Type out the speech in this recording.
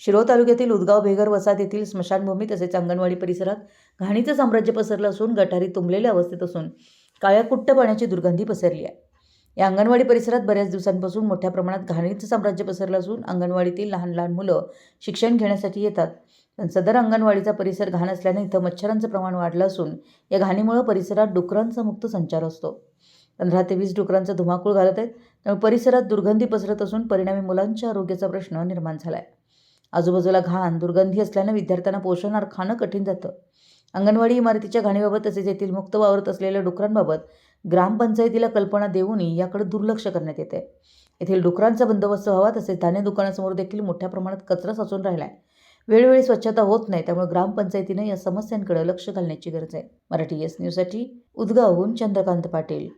शिरोळ तालुक्यातील उदगाव भेगर वसाहत येथील स्मशानभूमी तसेच अंगणवाडी परिसरात घाणीचं साम्राज्य पसरलं असून गटारी तुंबलेल्या अवस्थेत असून काळ्या कुट्ट पाण्याची दुर्गंधी पसरली आहे. या अंगणवाडी परिसरात बऱ्याच दिवसांपासून मोठ्या प्रमाणात घाणीचं साम्राज्य पसरलं असून अंगणवाडीतील लहान लहान मुलं शिक्षण घेण्यासाठी येतात. पण सदर अंगणवाडीचा परिसर घाण असल्याने इथं मच्छरांचं प्रमाण वाढलं असून या घाणीमुळे परिसरात डुकरांचा मुक्त संचार असतो. पंधरा ते वीस डुकरांचा धुमाकूळ घालत आहेत. त्यामुळे परिसरात दुर्गंधी पसरत असून परिणामी मुलांच्या आरोग्याचा प्रश्न निर्माण झाला आहे आजूबाजूला घाण दुर्गंधी असल्यानं विद्यार्थ्यांना पोषणार खाणं कठीण जातं. अंगणवाडी इमारतीच्या घाणीबाबत तसेच येथील मुक्त वावरत असलेल्या डुकरांबाबत ग्रामपंचायतीला कल्पना देऊनही याकडे दुर्लक्ष करण्यात येते येथील डुकरांचा बंदोबस्त व्हावा तसेच धान्य दुकानासमोर देखील मोठ्या प्रमाणात कचरा साचून राहिला आहे वेळोवेळी स्वच्छता होत नाही त्यामुळे ग्रामपंचायतीने या समस्यांकडे लक्ष घालण्याची गरज आहे. मराठी एस न्यूजसाठी उदगावहून चंद्रकांत पाटील.